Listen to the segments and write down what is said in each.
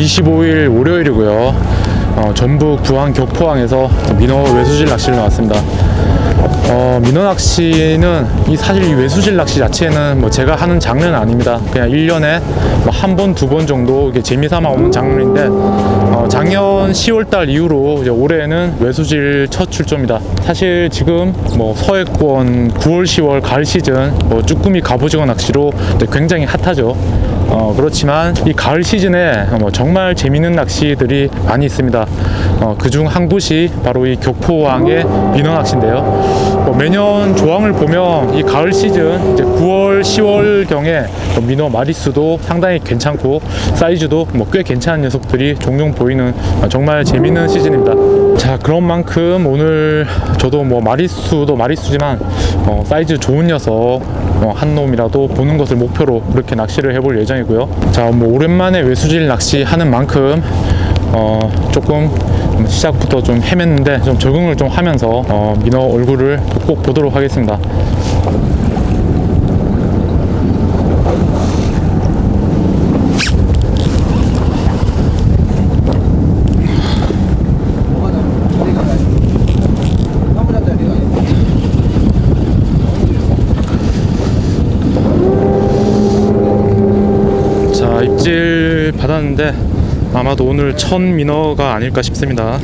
6월 25일 월요일이고요. 어, 전북 부안 격포항에서 민어 외수질 낚시를 나왔습니다. 어, 민어 낚시는 이 사실 이 외수질 낚시 자체는 뭐 제가 하는 장르는 아닙니다. 그냥 1년에 뭐 한 번, 두 번 정도 이렇게 재미삼아 오는 장르인데 어, 작년 10월달 이후로 이제 올해는 외수질 첫 출조입니다. 사실 지금 뭐 서해권 9월, 10월 가을 시즌 뭐 쭈꾸미 갑오징어 낚시로 굉장히 핫하죠. 어, 그렇지만 이 가을 시즌에 뭐 정말 재밌는 낚시들이 많이 있습니다. 어, 그중 한 곳이 바로 이 격포항의 민어 낚시인데요. 뭐 매년 조항을 보면 이 가을 시즌 이제 9월, 10월 경에 뭐 민어 마리수도 상당히 괜찮고 사이즈도 뭐 꽤 괜찮은 녀석들이 종종 보이는 어, 정말 재밌는 시즌입니다. 자, 그런 만큼 오늘 저도 뭐 마리수도 마리수지만 어, 사이즈 좋은 녀석 어, 한 놈이라도 보는 것을 목표로 그렇게 낚시를 해볼 예정이고요. 자, 뭐 오랜만에 외수질 낚시 하는 만큼 어, 조금 시작부터 좀 헤맸는데 좀 적응을 좀 하면서 어, 민어 얼굴을 꼭 보도록 하겠습니다. 자, 입질 받았는데 아마도 오늘 첫 민어가 아닐까 싶습니다.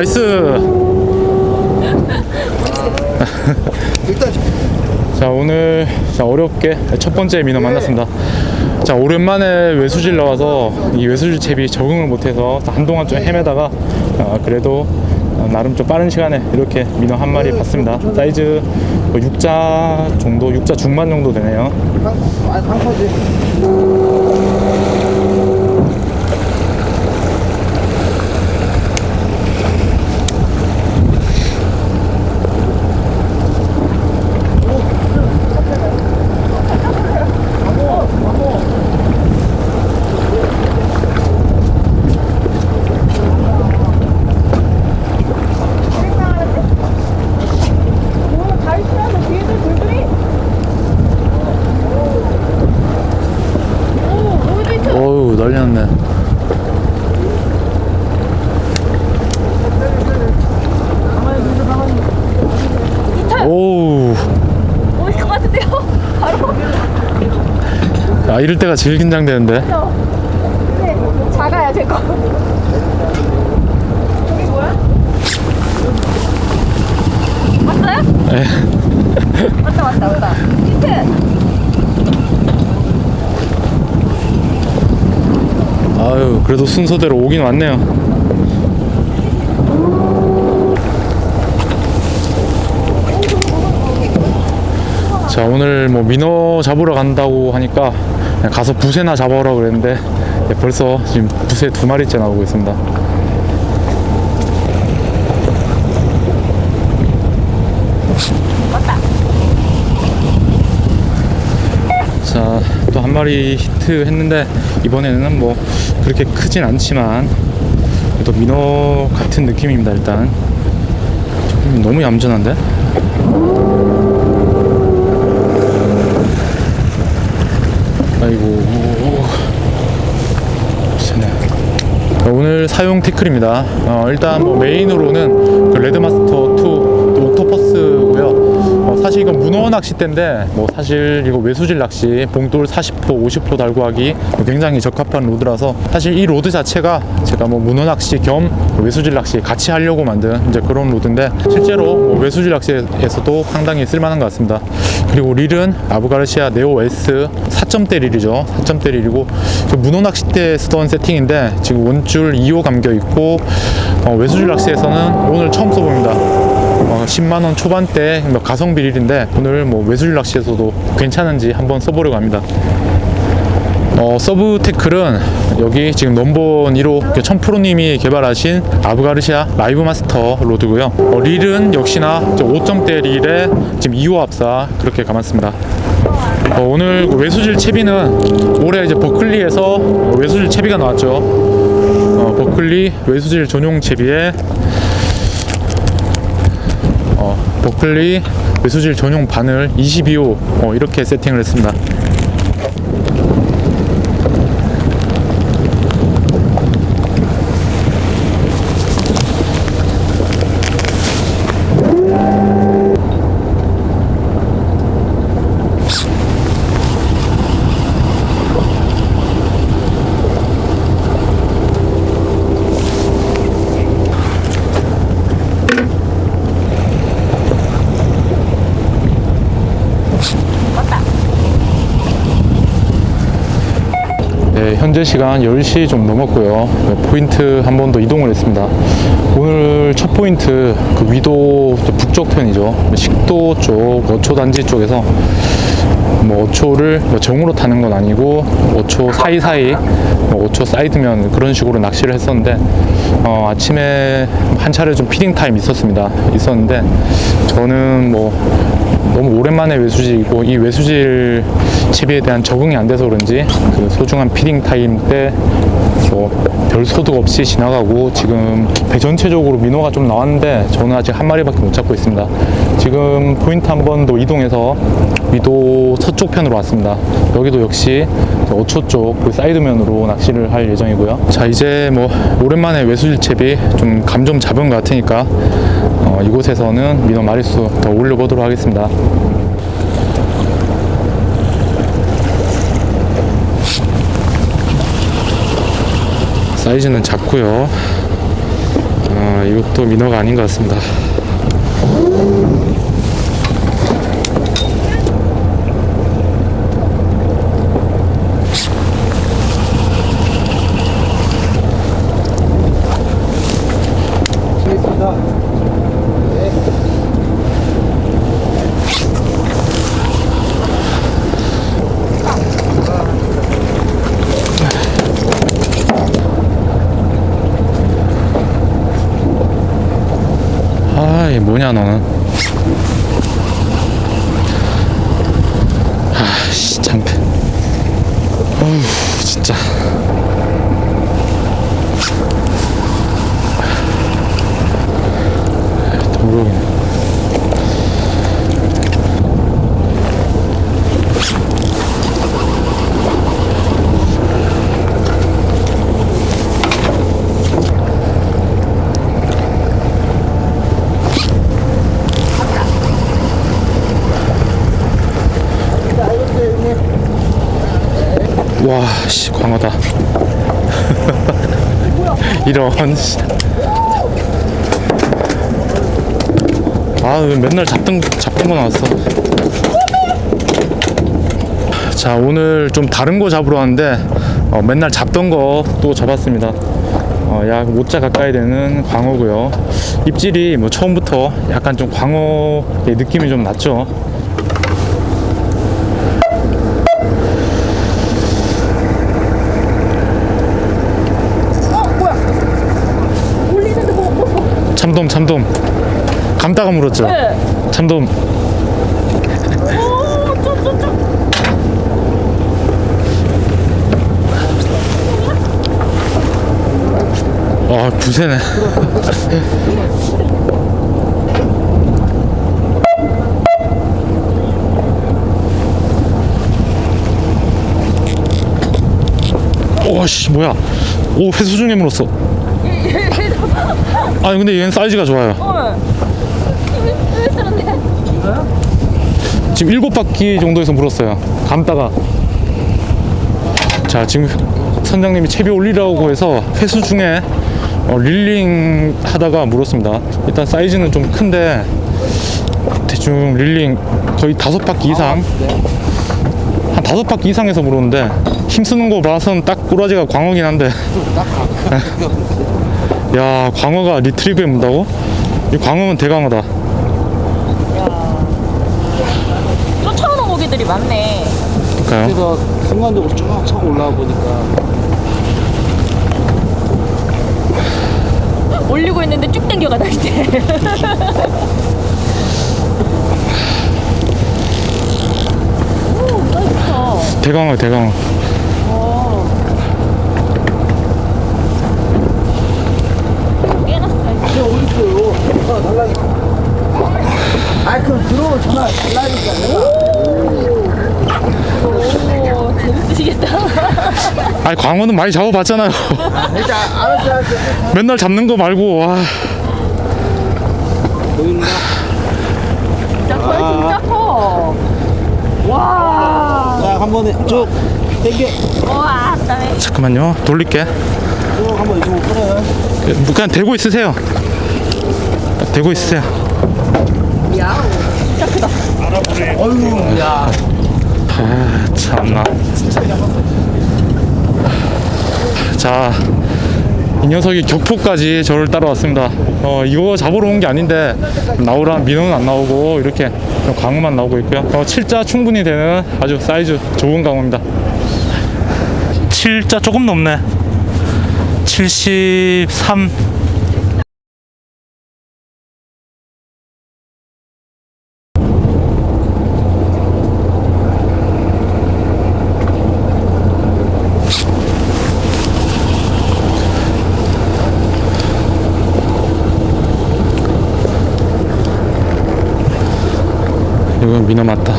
나이스. 자 오늘 자, 어렵게 첫 번째 민어 만났습니다. 자 오랜만에 외수질 나와서 이 외수질 채비 적응을 못해서 한동안 좀 헤매다가 아, 그래도 어, 나름 좀 빠른 시간에 이렇게 민어 한 마리 봤습니다. 사이즈 뭐 6자 정도, 6자 중반 정도 되네요. 상, 아, 상처지. 다리 펴서 뒤에서 돌돌이. 오, 어디 있어? 어우 난리 났네. 오우 어디 것 같은데요? 바로. 아 이럴 때가 제일 긴장되는데. 네, 작아요, 제 거. 저기 뭐야? 왔어요? 에. 왔다, 왔다, 왔다. 히트! 아유 그래도 순서대로 오긴 왔네요. 자 오늘 뭐 민어 잡으러 간다고 하니까 가서 부세나 잡아오라 그랬는데 네, 벌써 지금 부세 두 마리째 나오고 있습니다. 자, 또 한 마리 히트 했는데 이번에는 뭐 그렇게 크진 않지만 또 민어 같은 느낌입니다. 일단 좀 너무 얌전한데? 아이고 오늘 사용 태클입니다. 어, 일단 뭐 메인으로는 그 레드마스터 2 옥토퍼스고요. 어, 사실 이건 문어 낚싯대인데 뭐 사실 이거 외수질 낚시 봉돌 40호, 50호 달고 하기 굉장히 적합한 로드라서 사실 이 로드 자체가 제가 뭐 문어 낚시 겸 외수질 낚시 같이 하려고 만든 이제 그런 로드인데 실제로 뭐 외수질 낚시에서도 상당히 쓸만한 것 같습니다. 그리고 릴은 아부가르시아 네오 S 4점대 릴이죠. 4점대 릴이고 그 문어 낚싯대 쓰던 세팅인데 지금 원줄 2호 감겨 있고 어, 외수질 낚시에서는 오늘 처음 써봅니다. 어, 10만 원 초반대 뭐 가성비 릴인데 오늘 뭐 외수질 낚시에서도 괜찮은지 한번 써보려고 합니다. 어, 서브 태클은 여기 지금 넘버원 1호 천프로님이 개발하신 아부가르시아 라이브 마스터 로드고요. 어, 릴은 역시나 5점대 릴에 지금 2호 합사 그렇게 감았습니다. 어, 오늘 그 외수질 채비는 올해 이제 버클리에서 외수질 채비가 나왔죠. 어, 버클리 외수질 전용 채비에 버클리 외수질 전용 바늘 22호 어, 이렇게 세팅을 했습니다. 네, 현재 시간 10시 좀 넘었고요. 네, 포인트 한 번 더 이동을 했습니다. 오늘 첫 포인트 그 위도 북쪽 편이죠. 식도 쪽, 어초 단지 쪽에서 뭐 5초를 뭐 정으로 타는 건 아니고 5초 사이사이 뭐 5초 사이드면 그런 식으로 낚시를 했었는데 어, 아침에 한 차례 좀 피딩 타임 있었습니다. 있었는데 저는 뭐 너무 오랜만에 외수질이고 이 외수질 채비에 대한 적응이 안 돼서 그런지 그 소중한 피딩 타임 때별 소득 없이 지나가고 지금 배 전체적으로 민호가 좀 나왔는데 저는 아직 한 마리밖에 못 잡고 있습니다. 지금 포인트 한 번 더 이동해서 위도 서쪽 편으로 왔습니다. 여기도 역시 5초 쪽 그 사이드면으로 낚시를 할 예정이고요. 자 이제 뭐 오랜만에 외수질 채비 좀 감 좀 잡은 것 같으니까 어, 이곳에서는 민어 마리수 더 올려보도록 하겠습니다. 사이즈는 작고요. 아, 이것도 민어가 아닌 것 같습니다. 아, 이 뭐냐 너는? 아, 씨, 장패. 어휴, 진짜. 도로이네. 와, 씨, 광어다. 이런. 씨. 아, 왜 맨날 잡던 잡던 거 나왔어. 자, 오늘 좀 다른 거 잡으러 왔는데 어, 맨날 잡던 거 또 잡았습니다. 어, 약 5자 가까이 되는 광어고요. 입질이 뭐 처음부터 약간 좀 광어의 느낌이 좀 났죠. 어 뭐야? 올리는데 뭐 뭐? 참돔, 참돔. 감다가 물었죠. 네. 참돔. 아, 부세네. 오씨 뭐야? 오 회수 중에 물었어. 아 근데 얘는 사이즈가 좋아요. 쓰는데? 지금 일곱 바퀴 정도에서 물었어요. 감다가. 자 지금 선장님이 채비 올리라고 해서 회수 중에 어, 릴링 하다가 물었습니다. 일단 사이즈는 좀 큰데 대충 릴링 거의 다섯 바퀴 이상 한 다섯 바퀴 이상에서 물었는데 힘 쓰는 거 봐선 딱 꼬라지가 광어긴 한데 야 광어가 리트리브에 문다고? 이 광어는 대광어다. 쫓아오는 고기들이 많네. 볼까요? 그래서 순간적으로 쭉 차고 올라와 보니까 올리고 있는데 쭉 당겨가다 이제. 오, 사이즈다. 대광어 대광어. 어. 꽤나 사이즈. 이게 어딨어요? 하나 달라니까 오, 재밌으시겠다. 아니 광어는 많이 잡아봤잖아요. 맨날 잡는 거 말고 와. 보이는가? 진짜 커요, 진짜 커. 와. 자, 한 번에 쭉 당겨. 와, 그다음에 잠깐만요. 돌릴게. 쭉 한번 이쪽으로 끌어요. 그냥 대고 있으세요. 대고 있으세요. 야. 아, 참나. 자, 이 녀석이 격포까지 저를 따라왔습니다. 어, 이거 잡으러 온 게 아닌데 나오라 민호는 안 나오고 이렇게 좀 광어만 나오고 있고요. 어, 7자 충분히 되는 아주 사이즈 좋은 광어입니다. 7자 조금 넘네. 73. 민어 맞다.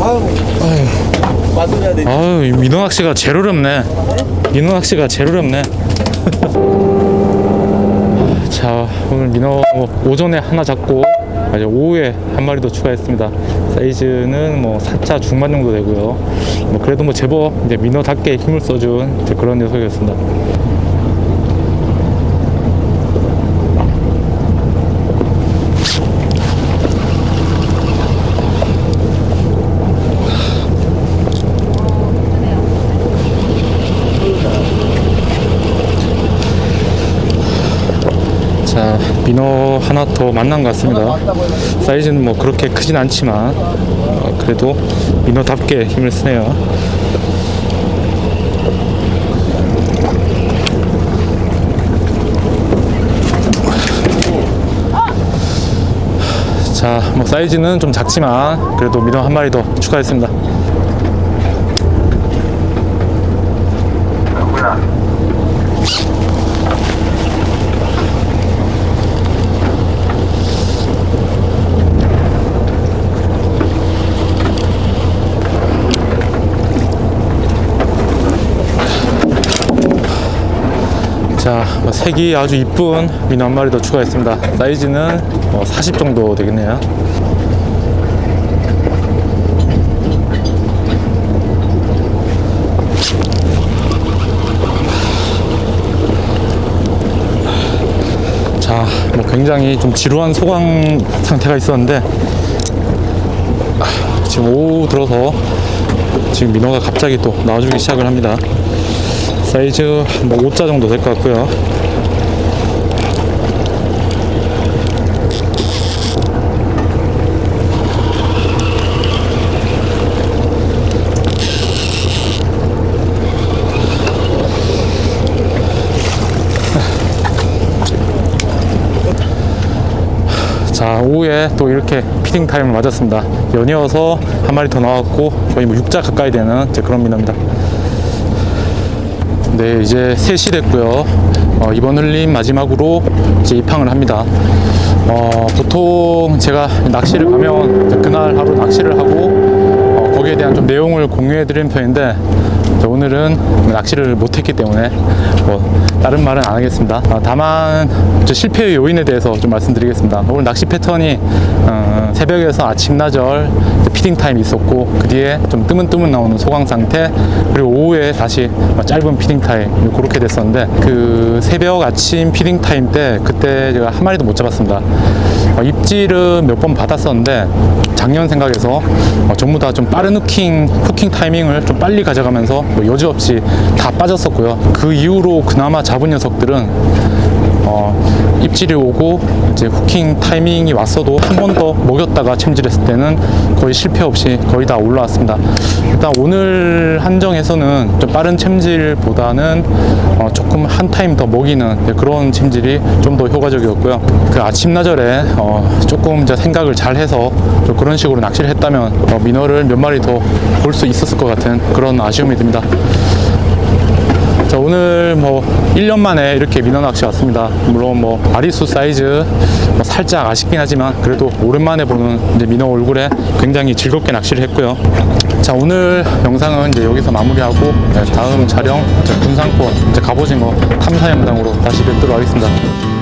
아유. 아유. 아유, 이 민어 낚시가 제일 어렵네. 민어 낚시가 제일 어렵네. 자, 오늘 민어 오전에 하나 잡고 이제 오후에 한 마리 더 추가했습니다. 사이즈는 뭐 4차 중반 정도 되고요. 뭐 그래도 뭐 제법 이제 민어답게 힘을 써준 그런 녀석이었습니다. 자, 민어 하나 더 만난 것 같습니다. 사이즈는 뭐 그렇게 크진 않지만 어, 그래도 민어답게 힘을 쓰네요. 자, 뭐 사이즈는 좀 작지만 그래도 민어 한 마리 더 추가했습니다. 자, 뭐 색이 아주 이쁜 민어 한 마리 더 추가했습니다. 사이즈는 뭐 40 정도 되겠네요. 자, 뭐 굉장히 좀 지루한 소강 상태가 있었는데 아, 지금 오후 들어서 지금 민어가 갑자기 또 나와주기 시작을 합니다. 사이즈 뭐 5자 정도 될 것 같고요. 자 오후에 또 이렇게 피딩 타임을 맞았습니다. 연이어서 한 마리 더 나왔고 거의 뭐 6자 가까이 되는 그런 민어입니다. 네, 이제 3시 됐고요. 어, 이번 흘림 마지막으로 이제 입항을 합니다. 어, 보통 제가 낚시를 가면 그날 하루 낚시를 하고 어, 거기에 대한 좀 내용을 공유해 드리는 편인데 오늘은 낚시를 못했기 때문에 뭐 다른 말은 안 하겠습니다. 어, 다만 실패의 요인에 대해서 좀 말씀드리겠습니다. 오늘 낚시 패턴이 어, 새벽에서 아침 나절 피딩 타임이 있었고 그 뒤에 좀 뜨문뜨문 나오는 소강 상태 그리고 오후에 다시 뭐 짧은 피딩 타임 그렇게 됐었는데 그 새벽 아침 피딩 타임 때 그때 제가 한 마리도 못 잡았습니다. 어, 입질은 몇 번 받았었는데 작년 생각에서 어, 전부 다 좀 빠른 후킹 후킹 타이밍을 좀 빨리 가져가면서 뭐 여지없이 다 빠졌었고요. 그 이후로 그나마 잡은 녀석들은 어, 입질이 오고 이제 후킹 타이밍이 왔어도 한 번 더 먹였다가 챔질했을 때는 거의 실패 없이 거의 다 올라왔습니다. 일단 오늘 한정에서는 좀 빠른 챔질보다는 어, 조금 한 타임 더 먹이는 네, 그런 챔질이 좀 더 효과적이었고요. 그 아침 나절에 어, 조금 이제 생각을 잘 해서 좀 그런 식으로 낚시를 했다면 어, 민어를 몇 마리 더 볼 수 있었을 것 같은 그런 아쉬움이 듭니다. 자, 오늘 뭐 1년 만에 이렇게 민어 낚시 왔습니다. 물론 뭐 마리수 사이즈 뭐 살짝 아쉽긴 하지만 그래도 오랜만에 보는 이제 민어 얼굴에 굉장히 즐겁게 낚시를 했고요. 자, 오늘 영상은 이제 여기서 마무리하고 네, 다음 촬영 군산권 이제 갑오징어 탐사 영상으로 다시 뵙도록 하겠습니다.